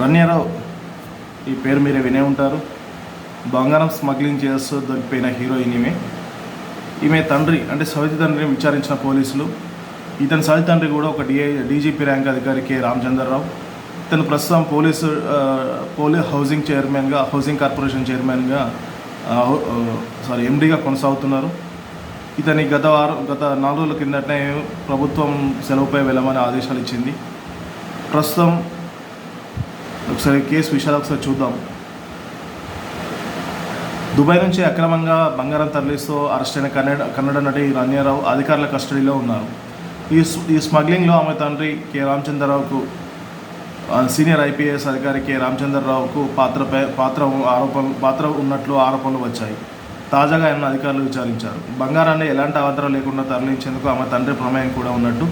రన్యారావు ఈ పేరు మీరే వినే ఉంటారు. బంగారం స్మగ్లింగ్ చేస్తూ దొరికిపోయిన హీరోయిన్ ఈమె. ఈమె తండ్రి అంటే సవితి తండ్రిని విచారించిన పోలీసులు. ఇతని సవితి తండ్రి కూడా ఒక డిఐ డీజీపీ ర్యాంక్ అధికారి కె. రామచంద్రరావు. ఇతను ప్రస్తుతం పోలీసు పోలీస్ హౌసింగ్ చైర్మన్గా హౌసింగ్ కార్పొరేషన్ చైర్మన్గా సారీ ఎండీగా కొనసాగుతున్నారు. ఇతని గత వారం గత నాలుగు రోజుల కిందటనే ప్రభుత్వం సెలవుపై వెళ్ళమని ఆదేశాలు ఇచ్చింది. ప్రస్తుతం ఒకసారి కేసు విషయాలు ఒకసారి చూద్దాం. దుబాయ్ నుంచి అక్రమంగా బంగారం తరలిస్తూ అరెస్ట్ అయిన కన్నడ కన్నడ నటి రన్యారావు అధికారుల కస్టడీలో ఉన్నారు. ఈ స్- ఈ స్మగ్లింగ్లో ఆమె తండ్రి కె. రామచంద్రరావుకు సీనియర్ ఐపీఎస్ అధికారి కె. రామచంద్రరావుకు పాత్రపై పాత్ర ఆరోపణలు పాత్ర ఉన్నట్లు ఆరోపణలు వచ్చాయి. తాజాగా ఆయన అధికారులు విచారించారు. బంగారాన్ని ఎలాంటి అవతరం లేకుండా తరలించేందుకు ఆమె తండ్రి ప్రమేయం కూడా ఉన్నట్టు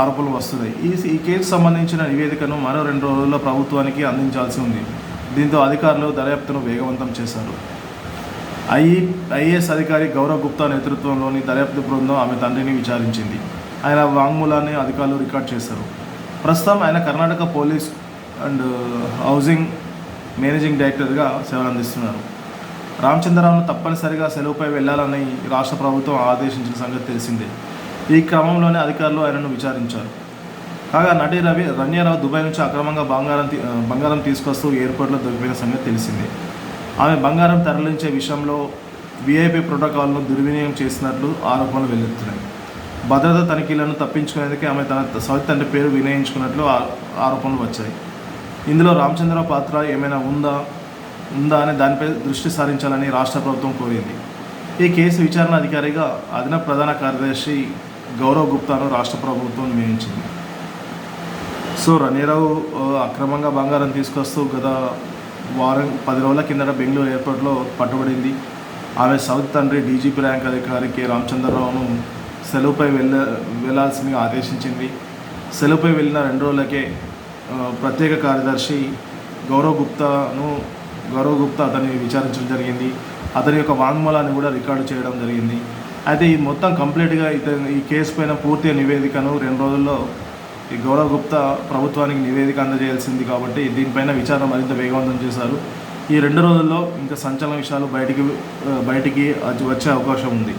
ఆరోపణలు వస్తున్నాయి. ఈ ఈ కేసు సంబంధించిన నివేదికను మరో రెండు రోజుల్లో ప్రభుత్వానికి అందించాల్సి ఉంది. దీంతో అధికారులు దర్యాప్తును వేగవంతం చేశారు. ఐ ఐఏఎస్ అధికారి గౌరవ్ గుప్తా నేతృత్వంలోని దర్యాప్తు బృందం ఆమె తండ్రిని విచారించింది. ఆయన వాంగ్మూలాన్ని అధికారులు రికార్డ్ చేశారు. ప్రస్తుతం ఆయన Karnataka police and housing managing డైరెక్టర్గా సేవలు అందిస్తున్నారు. రామచంద్రరావును తప్పనిసరిగా సెలవుపై వెళ్ళాలని రాష్ట్ర ప్రభుత్వం ఆదేశించిన సంగతి తెలిసిందే. ఈ క్రమంలోనే అధికారులు ఆయనను విచారించారు. కాగా నటి రవి రన్యారావు దుబాయ్ నుంచి అక్రమంగా బంగారం తీ- బంగారం తీసుకొస్తూ ఎయిర్పోర్ట్లో దొరికిపోయిన సంగతి తెలిసింది. ఆమె బంగారం తరలించే విషయంలో విఐపి ప్రోటోకాల్ను దుర్వినియోగం చేసినట్లు ఆరోపణలు వెల్లుతున్నాయి. భద్రతా తనిఖీలను తప్పించుకునేందుకే ఆమె తన సౌత్ తండ్రి పేరు వినియోగించుకున్నట్లు ఆ- ఆరోపణలు వచ్చాయి. ఇందులో రామచంద్రరావు పాత్ర ఏమైనా ఉందా ఉందా అనే దానిపై దృష్టి సారించాలని రాష్ట్ర ప్రభుత్వం కోరింది. ఈ కేసు విచారణ అధికారిగా అదనపు ప్రధాన కార్యదర్శి గౌరవ్ గుప్తాను రాష్ట్ర ప్రభుత్వం నియమించింది. సో రణీరావు అక్రమంగా బంగారం తీసుకొస్తూ గత వారం పది రోజుల కిందట బెంగళూరు ఎయిర్పోర్ట్లో పట్టుబడింది. ఆమె సౌత్ తండ్రి డీజీపీ ర్యాంక్ అధికారి కె. రామచంద్రరావును సెలవుపై వెళ్ళ వెళ్ళాల్సిందిగా ఆదేశించింది. సెలవుపై వెళ్ళిన రెండు రోజులకే ప్రత్యేక కార్యదర్శి గౌరవ్ గుప్తాను గౌరవ్ గుప్తా అతన్ని విచారించడం జరిగింది. అతని యొక్క వాంగ్మూలాన్ని కూడా రికార్డు చేయడం జరిగింది. అయితే ఈ మొత్తం కంప్లీట్గా ఇతను ఈ కేసు పైన పూర్తి నివేదికను రెండు రోజుల్లో ఈ గౌరవ్ గుప్తా ప్రభుత్వానికి నివేదిక అందజేయాల్సింది కాబట్టి దీనిపైన విచారణ మరింత వేగవంతం చేశారు. ఈ రెండు రోజుల్లో ఇంకా సంచలన విషయాలు బయటికి బయటికి వచ్చే అవకాశం ఉంది.